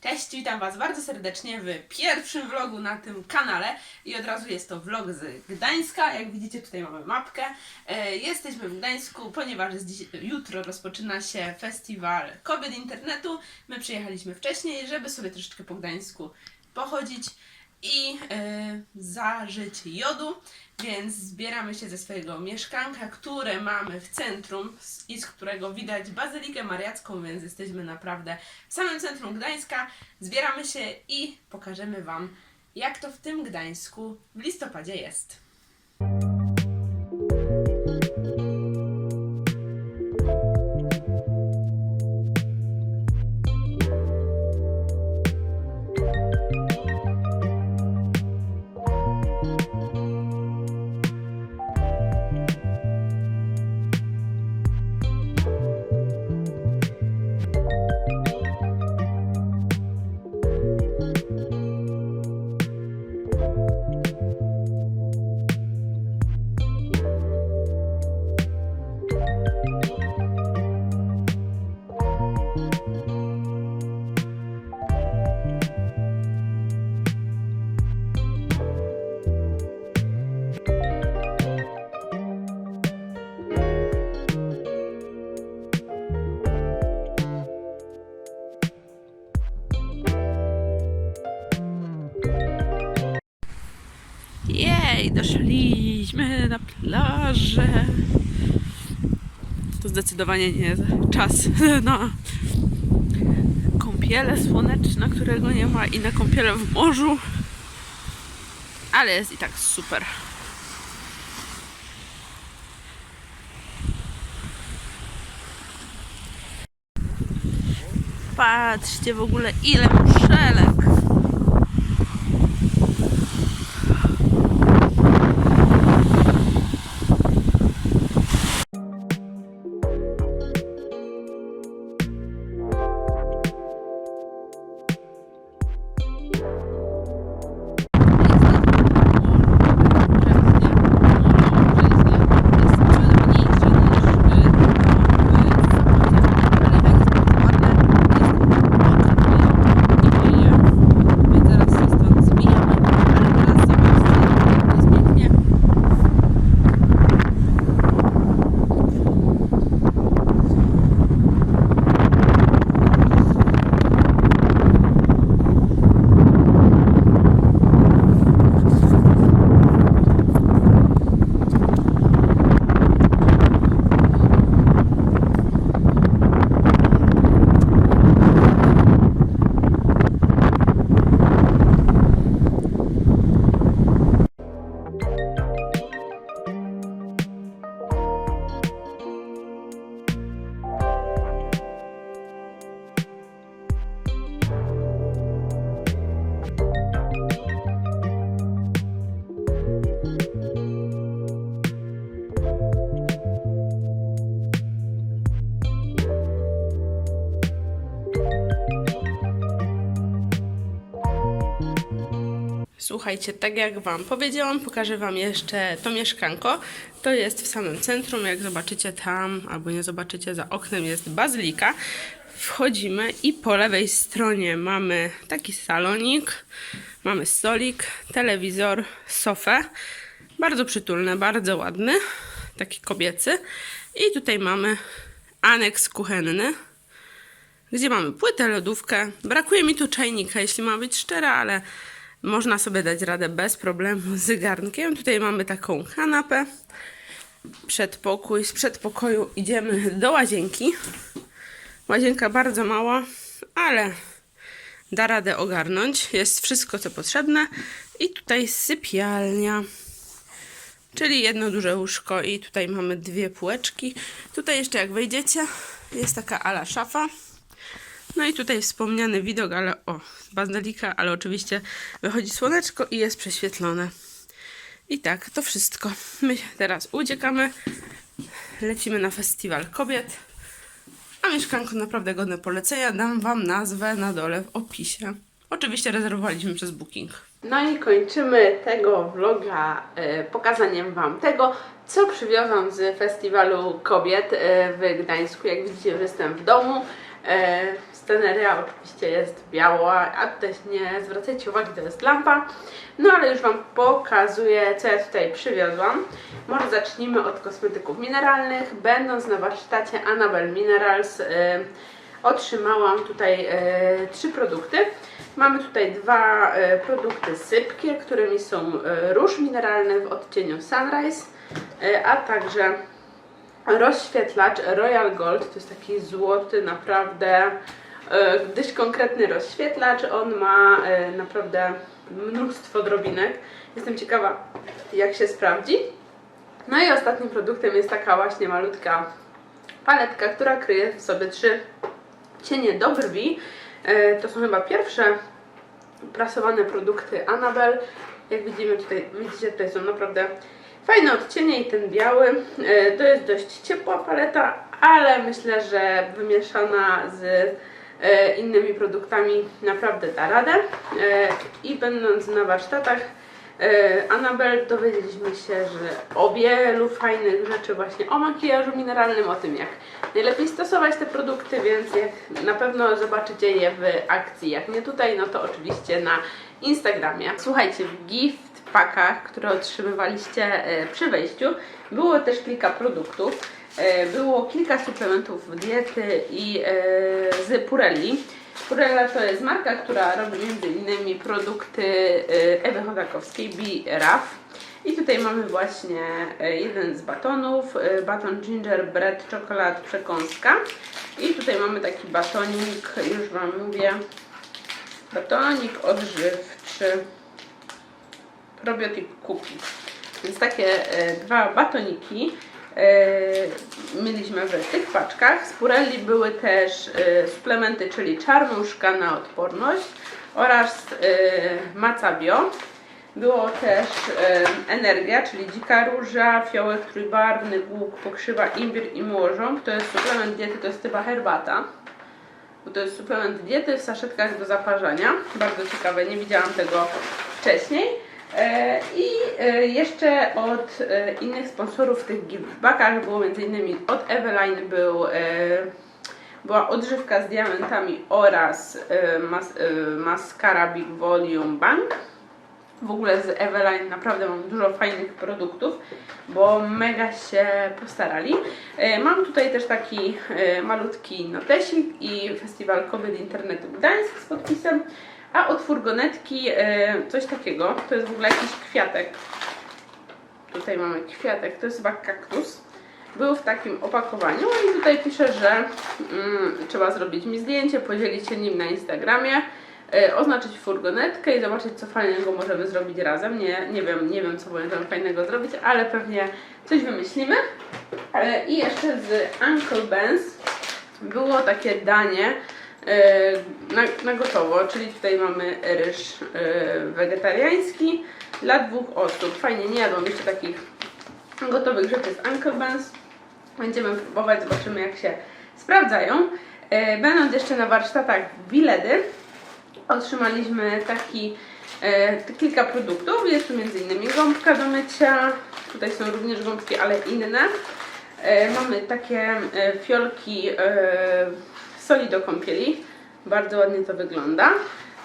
Cześć, witam Was bardzo serdecznie w pierwszym vlogu na tym kanale i od razu jest to vlog z Gdańska. Jak widzicie tutaj mamy mapkę. E, Jesteśmy w Gdańsku, ponieważ dziś, jutro rozpoczyna się festiwal kobiet internetu. My przyjechaliśmy wcześniej, żeby sobie troszeczkę po Gdańsku pochodzić i e, zażyć jodu, więc zbieramy się ze swojego mieszkanka, które mamy w centrum i z którego widać Bazylikę Mariacką, więc jesteśmy naprawdę w samym centrum Gdańska. Zbieramy się i pokażemy Wam, jak to w tym Gdańsku w listopadzie jest. Jej, doszliśmy na plażę. To zdecydowanie nie jest czas na kąpiele słoneczne, którego nie ma, i na kąpiele w morzu. Ale jest i tak super. Patrzcie w ogóle ile muszelek. Słuchajcie, tak jak Wam powiedziałam, pokażę Wam jeszcze to mieszkanko. To jest w samym centrum, jak zobaczycie tam, albo nie zobaczycie, za oknem jest bazylika. Wchodzimy i po lewej stronie mamy taki salonik, mamy stolik, telewizor, sofę. Bardzo przytulny, bardzo ładny, taki kobiecy. I tutaj mamy aneks kuchenny gdzie mamy płytę, lodówkę. Brakuje mi tu czajnika, jeśli mam być szczera, ale można sobie dać radę bez problemu z garnkiem. Tutaj mamy taką kanapę, przedpokój. Z przedpokoju idziemy do łazienki. Łazienka bardzo mała, ale da radę ogarnąć. Jest wszystko, co potrzebne. I tutaj sypialnia. Czyli jedno duże łóżko i tutaj mamy dwie półeczki. Tutaj jeszcze jak wejdziecie jest taka ala szafa. No i tutaj wspomniany widok, ale o, bazylika, ale oczywiście wychodzi słoneczko i jest prześwietlone. I tak, to wszystko. My teraz uciekamy, lecimy na festiwal kobiet. A mieszkanko naprawdę godne polecenia. Dam Wam nazwę na dole w opisie. Oczywiście rezerwowaliśmy przez booking. No i kończymy tego vloga e, pokazaniem Wam tego, co przywiozłam z festiwalu kobiet e, w Gdańsku. Jak widzicie, jestem w domu. Sceneria oczywiście jest biała, a tutaj nie zwracajcie uwagi, to jest lampa. No ale już Wam pokazuję, co ja tutaj przywiozłam. Może zacznijmy od kosmetyków mineralnych. Będąc na warsztacie Annabelle Minerals, y, otrzymałam tutaj e, trzy produkty. Mamy tutaj dwa e, produkty sypkie, którymi są róż mineralny w odcieniu Sunrise, a także rozświetlacz Royal Gold. To jest taki złoty, naprawdę dość konkretny rozświetlacz. On ma e, naprawdę mnóstwo drobinek. Jestem ciekawa, jak się sprawdzi. No i ostatnim produktem jest taka właśnie malutka paletka, która kryje w sobie trzy cienie do brwi. E, To są chyba pierwsze prasowane produkty Annabelle. Jak widzimy tutaj, widzicie, tutaj są naprawdę fajne odcienie i ten biały. E, To jest dość ciepła paleta, ale myślę, że wymieszana z e, innymi produktami naprawdę da radę. E, I będąc na warsztatach e, Annabelle dowiedzieliśmy się, że o wielu fajnych rzeczy właśnie o makijażu mineralnym, o tym jak najlepiej stosować te produkty, więc jak na pewno zobaczycie je w akcji, jak nie tutaj, no to oczywiście na Instagramie. Słuchajcie, w gift packach, które otrzymywaliście e, przy wejściu, było też kilka produktów. E, Było kilka suplementów diety i e, z Purelli. Purella to jest marka, która robi m.in. produkty e, Ewy Chodakowskiej, Rough. I tutaj mamy właśnie jeden z batonów, baton ginger bread czekolad przekąska. I tutaj mamy taki batonik, już Wam mówię, batonik odżywczy Probiotic Cookie. Więc takie dwa batoniki mieliśmy w tych paczkach. Z Purelli były też e, suplementy, czyli czarnuszka na odporność oraz e, Maca Bio. Było też e, energia, czyli dzika róża, fiołek trójbarwny, głuk, pokrzywa, imbir i młożąg. To jest suplement diety, to jest chyba herbata. Bo to jest suplement diety w saszetkach do zaparzania. Bardzo ciekawe, nie widziałam tego wcześniej. E, I e, jeszcze od e, innych sponsorów w tych giftbackach było m.in. od Eveline był, była odżywka z diamentami oraz mas, maskara Big Volume Bank. W ogóle z Eveline naprawdę mam dużo fajnych produktów, bo mega się postarali. Mam tutaj też taki malutki notesik i Festiwal Kobiet Internetu Gdańsk z podpisem, a od furgonetki e, coś takiego, to jest w ogóle jakiś kwiatek. Tutaj mamy kwiatek, to jest chyba kaktus. Był w takim opakowaniu i tutaj pisze, że mm, trzeba zrobić mi zdjęcie, podzielić się nim na Instagramie, e, oznaczyć furgonetkę i zobaczyć co fajnego możemy zrobić razem. Nie, nie wiem, nie wiem co możemy fajnego zrobić, ale pewnie coś wymyślimy. E, I jeszcze z Uncle Ben's było takie danie na, na gotowo, czyli tutaj mamy ryż e, wegetariański dla dwóch osób. Fajnie, nie jadłam jeszcze takich gotowych rzeczy z Uncle Ben's. Będziemy próbować, zobaczymy jak się sprawdzają. E, Będąc jeszcze na warsztatach Biledy, otrzymaliśmy taki e, kilka produktów. Jest tu m.in. gąbka do mycia, tutaj są również gąbki, ale inne. E, mamy takie e, fiolki e, soli do kąpieli, bardzo ładnie to wygląda.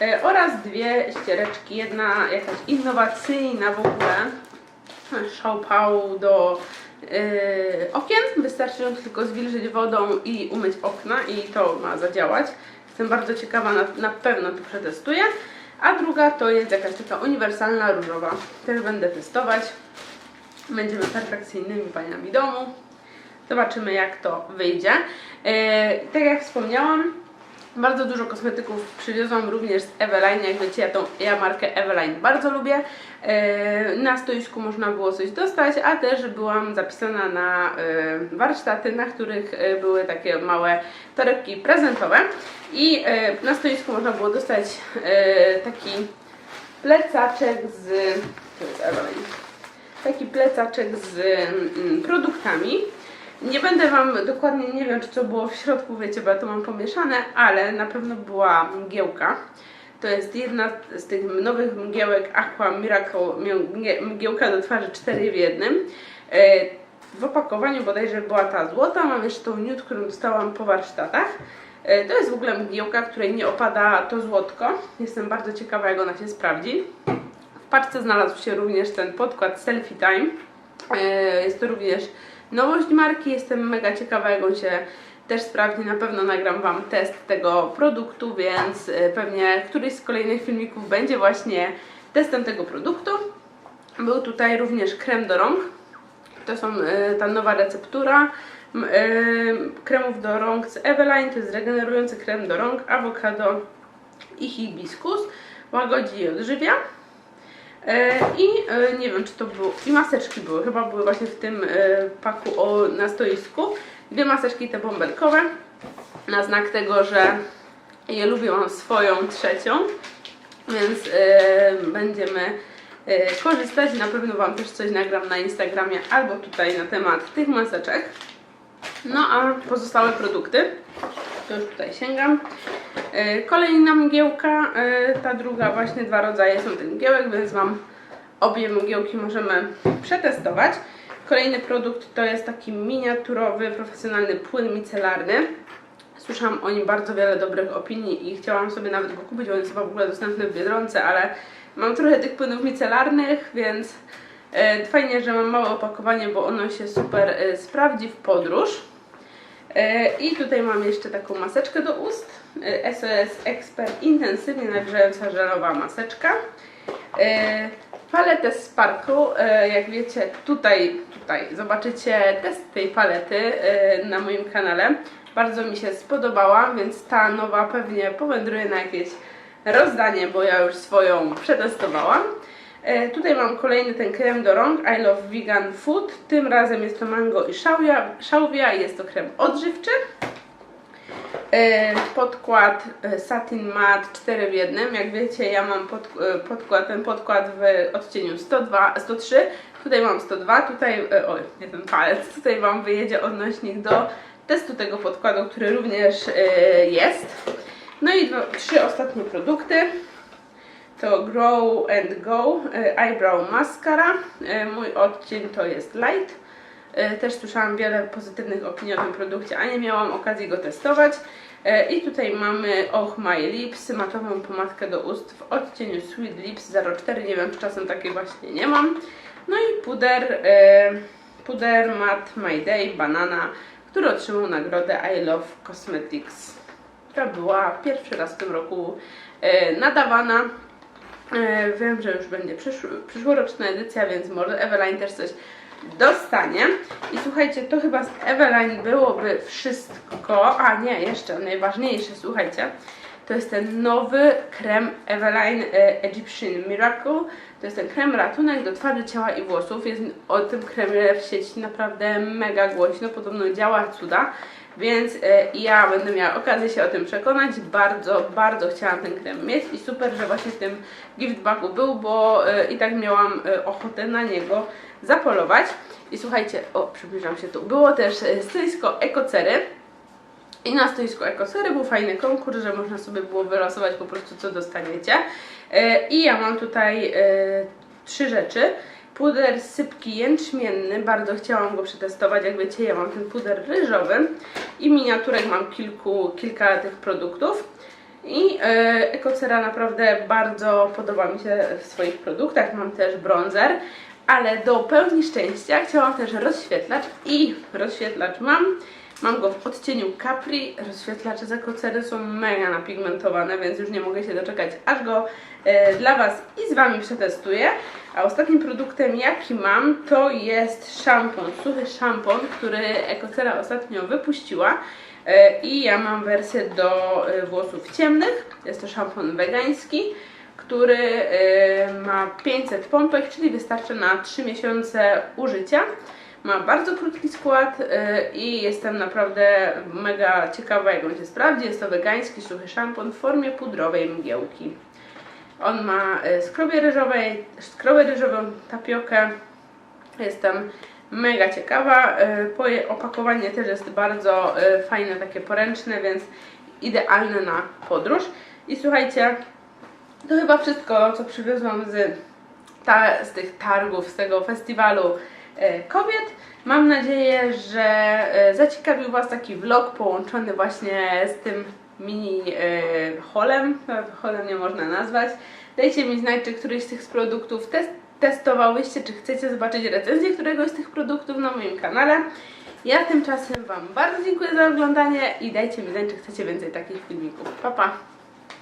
E, oraz dwie ściereczki, jedna jakaś innowacyjna w ogóle, szałpał do e, okien. Wystarczy ją tylko zwilżyć wodą i umyć okna i to ma zadziałać. Jestem bardzo ciekawa, na, na pewno to przetestuję. A druga to jest jakaś taka uniwersalna różowa. Też będę testować. Będziemy perfekcyjnymi paniami domu. Zobaczymy jak to wyjdzie. E, tak jak wspomniałam, bardzo dużo kosmetyków przywiozłam również z Eveline. Jak wiecie, ja, tą, ja markę Eveline bardzo lubię. E, Na stoisku można było coś dostać, a też byłam zapisana na e, warsztaty, na których były takie małe torebki prezentowe. I na stoisku można było dostać taki plecaczek z... To jest Eveline taki plecaczek z mm, produktami. Nie będę Wam dokładnie, nie wiem czy co było w środku, wiecie, bo ja to mam pomieszane, ale na pewno była mgiełka. To jest jedna z tych nowych mgiełek Aqua Miracle, mgie- mgiełka do twarzy 4 w jednym. E, W opakowaniu bodajże była ta złota, mam jeszcze tą nude, którą dostałam po warsztatach. E, To jest w ogóle mgiełka, której nie opada to złotko. Jestem bardzo ciekawa, jak ona się sprawdzi. W paczce znalazł się również ten podkład Selfie Time. E, Jest to również nowość marki. Jestem mega ciekawa, jak on się też sprawdzi. Na pewno nagram Wam test tego produktu, więc e, pewnie któryś z kolejnych filmików będzie właśnie testem tego produktu. Był tutaj również krem do rąk. To są e, ta nowa receptura e, kremów do rąk z Eveline. To jest regenerujący krem do rąk, awokado i hibiskus. Łagodzi i odżywia. E, I e, nie wiem, czy to było. I maseczki były, chyba były właśnie w tym e, paku o, na stoisku. Dwie maseczki te bąbelkowe. Na znak tego, że je lubię, mam swoją trzecią. Więc będziemy korzystać. Na pewno Wam też coś nagram na Instagramie albo tutaj na temat tych maseczek. No a pozostałe produkty, to już tutaj sięgam. E, Kolejna mgiełka, e, ta druga właśnie dwa rodzaje są tych mgiełek, więc Wam obie mgiełki możemy przetestować. Kolejny produkt to jest taki miniaturowy, profesjonalny płyn micelarny. Słyszałam o nim bardzo wiele dobrych opinii i chciałam sobie nawet go kupić, on jest chyba w ogóle dostępny w Biedronce, ale mam trochę tych płynów micelarnych, więc e, fajnie, że mam małe opakowanie, bo ono się super sprawdzi w podróż. E, I tutaj mam jeszcze taką maseczkę do ust. E, SOS Expert intensywnie nawilżająca żelowa maseczka. E, Paletę Sparkle, e, jak wiecie, tutaj, tutaj zobaczycie test tej palety e, na moim kanale. Bardzo mi się spodobała, więc ta nowa pewnie powędruje na jakieś rozdanie, bo ja już swoją przetestowałam. E, Tutaj mam kolejny ten krem do rąk I Love Vegan Food. Tym razem jest to mango i szałwia, jest to krem odżywczy. E, Podkład e, Satin Matte 4 w jednym. Jak wiecie, ja mam pod, podkład, ten podkład w odcieniu 102, 103. Tutaj mam 102, tutaj, oj, nie ten palec, tutaj Wam wyjedzie odnośnik do testu tego podkładu, który również jest. No i dwa, trzy ostatnie produkty to Grow and Go e, Eyebrow Mascara. E, Mój odcień to jest Light. E, Też słyszałam wiele pozytywnych opinii o tym produkcie, a nie miałam okazji go testować. I tutaj mamy Oh My Lips, matową pomadkę do ust w odcieniu Sweet Lips 04. Nie wiem, czy czasem takiej właśnie nie mam. No i puder, puder Matte My Day Banana, który otrzymał nagrodę I Love Cosmetics. która była pierwszy raz w tym roku nadawana. E, Wiem, że już będzie przyszły, przyszłoroczna edycja, więc może Eveline też coś dostanie. I słuchajcie, to chyba z Eveline byłoby wszystko. A nie, jeszcze najważniejsze, słuchajcie. To jest ten nowy krem Eveline Egyptian Miracle. To jest ten krem ratunek do twarzy, ciała i włosów. Jest o tym kremie w sieci naprawdę mega głośno. Podobno działa cuda. Więc e, ja będę miała okazję się o tym przekonać. Bardzo, bardzo chciałam ten krem mieć i super, że właśnie w tym gift bagu był, bo e, i tak miałam e, ochotę na niego zapolować. I słuchajcie, o, przybliżam się tu. Było też stoisko ekocery. I na stoisku Ekosery był fajny konkurs, że można sobie było wylosować po prostu co dostaniecie. I ja mam tutaj trzy rzeczy. Puder sypki jęczmienny, bardzo chciałam go przetestować, jak wiecie ja mam ten puder ryżowy i miniaturek mam kilku, kilka tych produktów. I e, Ekocera naprawdę bardzo podoba mi się w swoich produktach, mam też bronzer, ale do pełni szczęścia chciałam też rozświetlacz i rozświetlacz mam. Mam go w odcieniu Capri. Rozświetlacze z Ekocery są mega napigmentowane, więc już nie mogę się doczekać, aż go e, dla Was i z Wami przetestuję. A ostatnim produktem, jaki mam, to jest szampon, suchy szampon, który Ekocera ostatnio wypuściła. E, I ja mam wersję do e, włosów ciemnych. Jest to szampon wegański który ma 500 pompek, czyli wystarczy na 3 miesiące użycia. Ma bardzo krótki skład e, i jestem naprawdę mega ciekawa, jak on się sprawdzi. Jest to wegański suchy szampon w formie pudrowej mgiełki. On ma e, skrobię, ryżowej, skrobię ryżową tapiokę. Jestem mega ciekawa. Poje- Opakowanie też jest bardzo fajne, takie poręczne, więc idealne na podróż. I słuchajcie, to chyba wszystko, co przywiozłam z, ta, z tych targów, z tego festiwalu kobiet. Mam nadzieję, że e, zaciekawił Was taki vlog połączony właśnie z tym mini e, holem. Holem nie można nazwać. Dajcie mi znać, czy któryś z tych produktów test testowałyście, czy chcecie zobaczyć recenzję któregoś z tych produktów na moim kanale. Ja tymczasem Wam bardzo dziękuję za oglądanie i dajcie mi znać, czy chcecie więcej takich filmików. Pa, pa!